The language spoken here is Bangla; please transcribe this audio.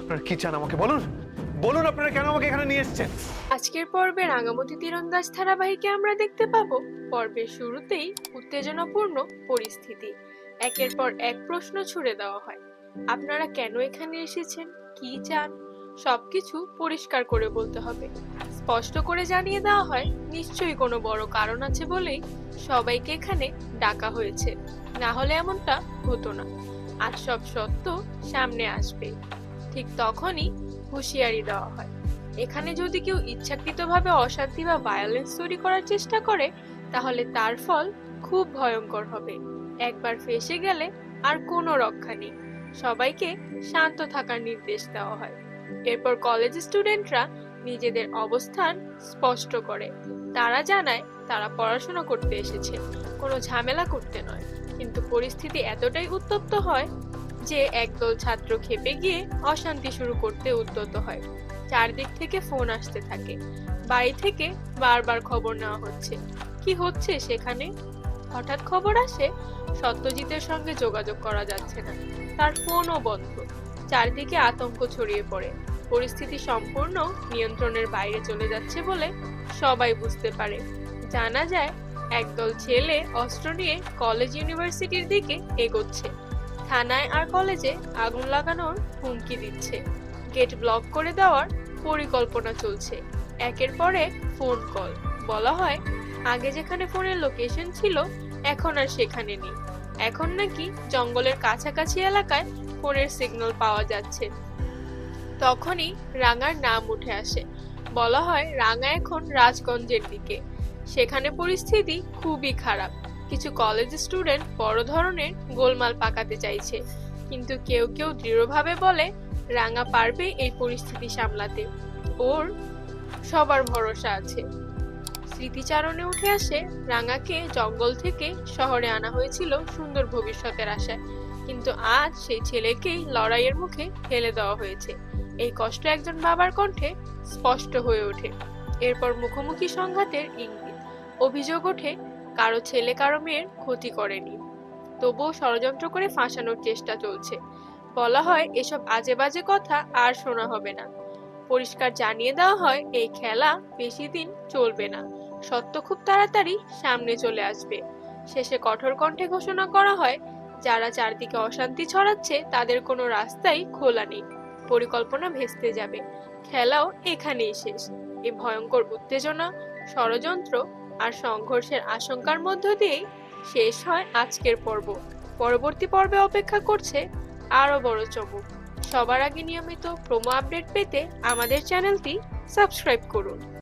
আপনারা কি চান আমাকে বলুন? বলুন আপনারা কেন আমাকে এখানে নিয়ে এসেছেন? আজকের পর্বে রাঙামতি তীরন্দাজ ধারাবাহিকে আমরা দেখতে পাবো পর্বের শুরুতেই উত্তেজনাপূর্ণ পরিস্থিতি। একের পর এক প্রশ্ন ছুড়ে দেওয়া হয়, আপনারা কেন এখানে এসেছেন? কি চান? সবকিছু পরিষ্কার করে বলতে হবে। স্পষ্ট করে জানিয়ে দেওয়া হয়, নিশ্চয়ই কোনো বড় কারণ আছে বলেই সবাইকে এখানে ডাকা হয়েছে। না হলে এমনটা হতো না। আর সব সত্য সামনে আসবে। ঠিক তখনই হুঁশিয়ারি দেওয়া হয়। এখানে যদি কেউ ইচ্ছাকৃতভাবে অশান্তি বা ভায়োলেন্স তৈরি করার চেষ্টা করে, তাহলে তার ফল খুব ভয়ঙ্কর হবে। একবার ফেসে গেলে আর কোনো রক্ষা নেই। সবাইকে শান্ত থাকার নির্দেশ দেওয়া হয়। এরপর কলেজ স্টুডেন্টরা নিজেদের অবস্থান স্পষ্ট করে। তারা জানায় তারা পড়াশোনা করতে এসেছে। কোনো ঝামেলা করতে নয়। কিন্তু পরিস্থিতি এতটাই উত্তপ্ত হয় যে একদল ছাত্র খেপে গিয়ে অশান্তি শুরু করতে উদ্যত হয়। চারদিক থেকে ফোন আসতে থাকে। বাড়ি থেকে বারবার খবর নেওয়া হচ্ছে। কি হচ্ছে সেখানে? হঠাৎ খবর আসে, সত্যজিতের সঙ্গে যোগাযোগ করা যাচ্ছে না। তার ফোনও বন্ধ। চারদিকে আতঙ্ক ছড়িয়ে পড়ে। পরিস্থিতি সম্পূর্ণ নিয়ন্ত্রণের বাইরে চলে যাচ্ছে বলে সবাই বুঝতে পারে। জানা যায়, একদল ছেলে অস্ত্র নিয়ে কলেজ ইউনিভার্সিটির দিকে এগোচ্ছে। থানায় আর কলেজে আগুন লাগানোর হুমকি দিচ্ছে। গেট ব্লক করে দেওয়ার পরিকল্পনা চলছে। একের পরে ফোন কল। বলা হয়, আগে যেখানে ফোনের লোকেশন ছিল, এখন আর সেখানে নেই। এখন নাকি জঙ্গলের কাছাকাছি এলাকায় ফোনের সিগন্যাল পাওয়া যাচ্ছে। তখনই রাঙার নাম উঠে আসে। বলা হয়, রাঙা এখন রাজগঞ্জের দিকে। সেখানে পরিস্থিতি খুবই খারাপ। কিছু কলেজ স্টুডেন্ট বড় ধরনের গোলমাল পাকাতে চাইছে। কিন্তু কেউ কেউ দৃঢ়ভাবে বলে, রাঙা পারবে এই পরিস্থিতি সামলাতে। ওর সবার ভরসা আছে। স্মৃতিচারণে উঠে আসে, রাঙাকে জঙ্গল থেকে শহরে আনা হয়েছিল সুন্দর ভবিষ্যতের আশায়। কিন্তু আজ সেই ছেলেকেই লড়াইয়ের মুখে ফেলে দেওয়া হয়েছে। এই কষ্ট একজন বাবার কণ্ঠে স্পষ্ট হয়ে ওঠে। এরপর মুখোমুখি সংঘাতের ইঙ্গিত। অভিযোগ ওঠে কারও ছেলে কারও মেয়ের ক্ষতি করেনি। তবুও ষড়যন্ত্র করে ফাঁসানোর চেষ্টা চলছে। বলা হয়, এসব আজে বাজে কথা আর শোনা হবে না। পরিষ্কার জানিয়ে দেওয়া হয়, এই খেলা বেশি দিন চলবে না। সত্য খুব তাড়াতাড়ি সামনে চলে আসবে। শেষে কঠোর কণ্ঠে ঘোষণা করা হয়, যারা চারদিকে অশান্তি ছড়াচ্ছে, তাদের কোনো রাস্তাই খোলা নেই। পরিকল্পনা ভেস্তে যাবে। খেলাও এখানেই শেষ। এই ভয়ঙ্কর উত্তেজনা, ষড়যন্ত্র আর সংঘর্ষের আশঙ্কার মধ্য দিয়েই শেষ হয় আজকের পর্ব। পরবর্তী পর্বে অপেক্ষা করছে আরও বড় চমক। সবার আগে নিয়মিত প্রোমো আপডেট পেতে আমাদের চ্যানেলটি সাবস্ক্রাইব করুন।